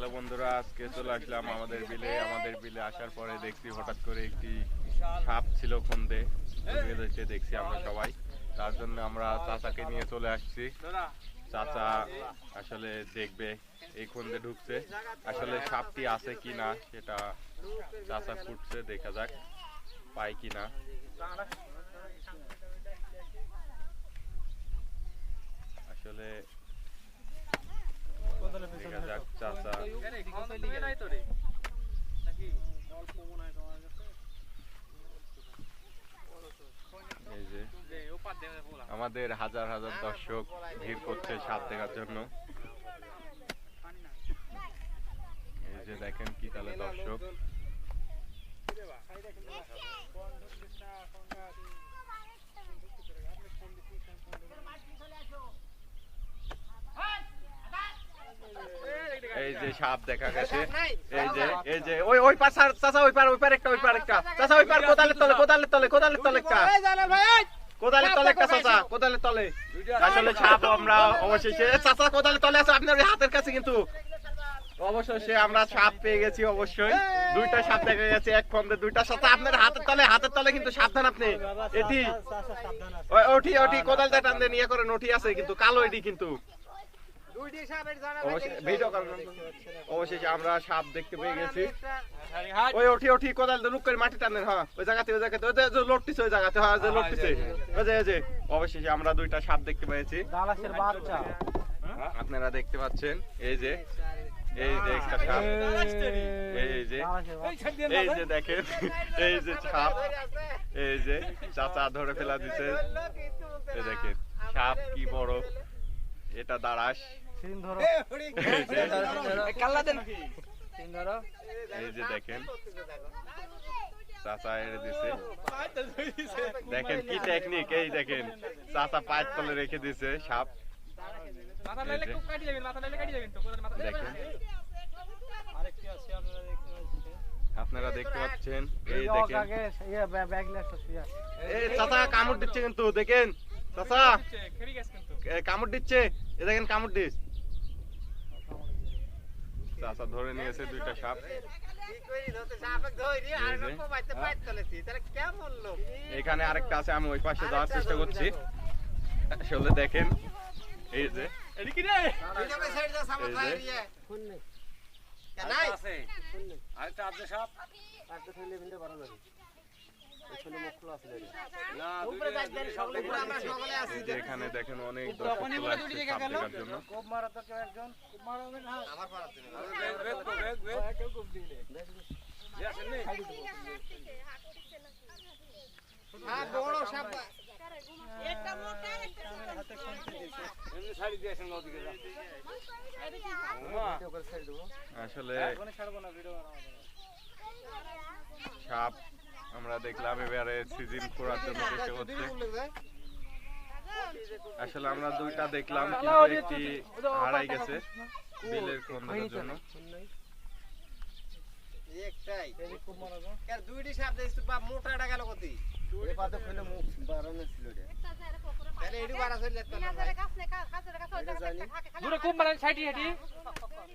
Hello বন্ধুরা, আজকে চলে আসলাম আমাদের বিলে। আমাদের বিলে আসার পরে দেখছি হঠাৎ করে একটি সাপ ছিল খন্দে দেখছি আমরা সবাই। তার জন্য আমরা চাচাকে নিয়ে চলে আসছি। চাচা আসলে দেখবে এই খন্দে ঢুকছে। আসলে সাপটি আছে কি না সেটা চাচা ফুটছে দেখা যাক পাই কি না। আসলে আমাদের হাজার হাজার দর্শক ভিড় করছে সাপ দেখার জন্য। এই যে দেখেন কি তাহলে দর্শক এই যে সাপ দেখা গেছে। এই যে এই যে ওই ওই পাশ আর- চাচা ওই পার ওই পার একটা ওই পার একটা। চাচা ওই পার কোদালের তলে কোদালের তলে কোদালের তলে একটা। কোদালের তলে একটা চাচা কোদালের তলে। আসলে সাপ আমরা অবশেষে চাচা কোদালের তলে আছে আপনার হাতের কাছে কিন্তু। অবশেষে আমরা সাপ পেয়ে গেছি অবশ্যই। দুইটা সাপ দেখা গেছে এক খন্দে দুইটা। সাথে আপনার হাতের তলে হাতের তলে কিন্তু সাবধান আপনি। এটি ওই, ওটি ওটি কোদালটা টান দেন ইয়ে করেন ওটি আছে কিন্তু কালো এটি কিন্তু। অবশ্যই অবশেষে আমরা সাপ দেখতে পেয়ে গেছি। ওই ওঠি ওঠি কোদাল লুক করে মাটি টানেন হ্যাঁ। ওই জায়গাতে ওই জায়গাতে ওই যে- যে লটটিছে ওই জায়গাতে হ্যাঁ যে লটটিছে ওই যে যে। অবশেষে আমরা দুইটা সাপ দেখতে পেয়েছি। বাচ্চা। আপনারা দেখতে পাচ্ছেন এই যে এই যে একটা সাপ। এই যে। এই যে দেখেন এই যে সাপ। এই যে চাচা ধরে ফেলা দিছে। এই দেখেন সাপ কি বড়। এটা দাঁড়াস। সিন ধরো। কাল্লা দেন। সিন ধরো। এই যে দেখেন চাচা এনে দিছে। দেখেন কি টেকনিক এই দেখেন চাচা পায়ের তলে রেখে দিছে সাপ। মাথা লাইলে খুব কাটি যাবেন মাথা লাইলে কাটি যাবেন তো কোথায় মাথা দেখেন। আরেকটি আছে আপনারা দেখতে পাচ্ছেন। আপনারা দেখতে পাচ্ছেন এই দেখেন। এই চাচা কামড় দিচ্ছে কিন্তু দেখেন চাচা। কামড় দিচ্ছে এ দেখেন কামড় দিস চাচা ধরে নিয়েছে দুইটা সাপ। এখানে আরেকটা আছে আমি ওই পাশে যাওয়ার চেষ্টা করছি। আসলে দেখেন এই যে আরেকটা আছে। সাপ। এখানে দেখেন অনেক আসলে ছাড়বো না ভিডিও সাপ। আমরা দেখলাম এবারে সিজন করার জন্য চেষ্টা করছে আসলে আমরা দুইটা দেখলাম কিন্তু একটি হারাই গেছে বিলের খন্দের জন্য খুব মানে সাইডি হেডি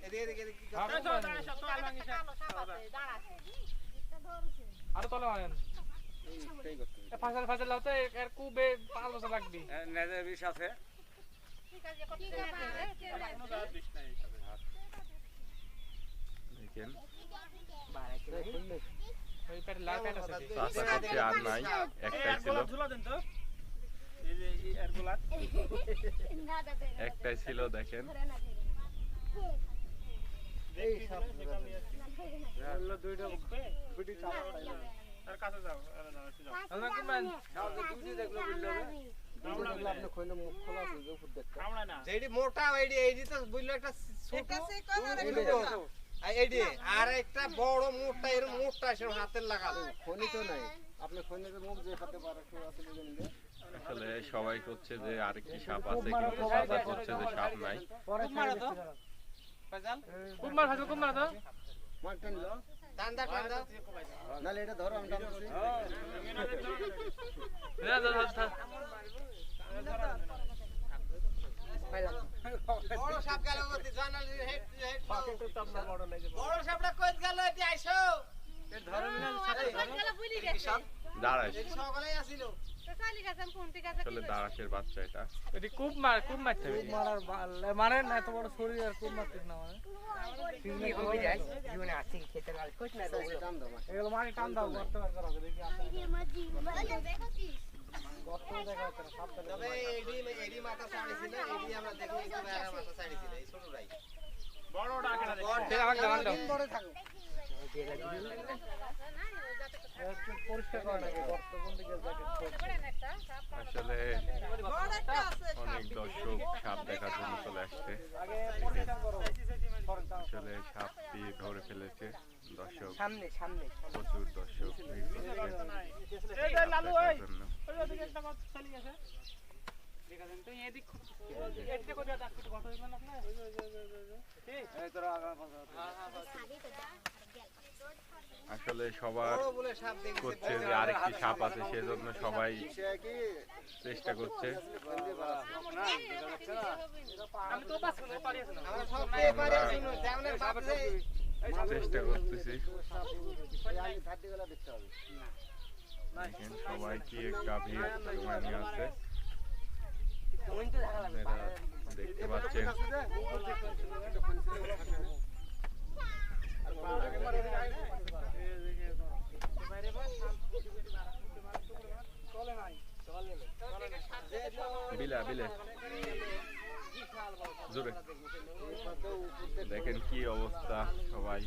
এদিকে এদিকে এদিকে কি আরও তলে মারেন। ফাসাল ফাসাল লাও তো এর কুবে পাঁচ বছর লাগবে নেজের বিষ আছে। দেখেন। আর নাই ছিল। একটাই ছিল দেখেন। আর একটা বড় মোটা এরকম মোটা এসে হাতের লাগালো খনি তো নাই। আপনি খনিতে মুখ যে হাতে পারা আসলে সবাই করছে যে আরেকটি সাপ আছে কিন্তু যে সাপ নাই। তো খুব মার ফাসাল খুব মার তো মার টান দাও টান্দা টান্দা নালে এটা ধরো আমি টানতেছি ধর ধর ধর। বড় সাপ গেল কতি জানালি হেড হেড বড়। সাপটা কইত গেল এটি আইসো। দাঁড়াস এই সকালেই আসিল। আসলে দাঁড়াসের বাচ্চা এটা। এটি খুব মার খুব মারতে হবে। মারার মারেন না এত বড় শরীর আর খুব মারতিস না মানে এগুলো। মাটি টান দাও গর্ত বের করো দেখি গর্ত দেখা না সাপ তবে এডি এডি মাথা ছাড়িছিল এডি আমরা দেখি বেড়া মাথা ছাড়িছিল এই ছোটটাই বড়টা কেন ঠিক আমাকে দাও দাও। একটু পরিষ্কার করে নাকি আসলে অনেক দর্শক সাপ দেখার জন্য চলে আসছে। আসলে সাপটি ধরে ফেলেছে। দর্শক প্রচুর দর্শক ভিড় করছে এই যে লালু সাপ ওই দেখার জন্য। ওই ওদিকে একটা কথা চলে গেছে ঠিক আছে তুই এদিক এদিকে কোথায় যাস একটু কথা বলবেন আপনি এই তোরা আগামী পাশে আসলে সবার করছে যে আরেকটি সাপ আছে, সেজন্য সবাই চেষ্টা করছে। চেষ্টা করতেছি। দেখেন সবাই কি নিয়ে আছে। দেখতে পাচ্ছেন। বিলা বিলে জোরে দেখেন কি অবস্থা সবাই।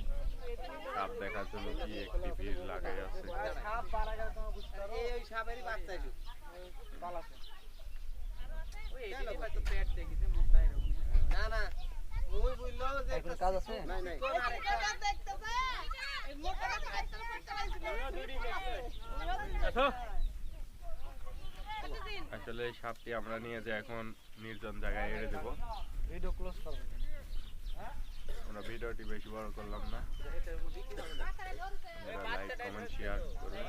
সাপ দেখার জন্য কি একটি ভিড় লাগাই আছে। না না ওই বলল যে কাজ আছে নাই নাই আসলে এই সাপটি আমরা নিয়ে যে এখন নির্জন জায়গায় এড়ে দেবো। ভিডিও ক্লোজ করো। আমরা ভিডিওটি বেশি বড় করলাম না। লাইক কমেন্ট শেয়ার করবেন